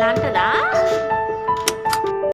வரலான்ட்டுதான்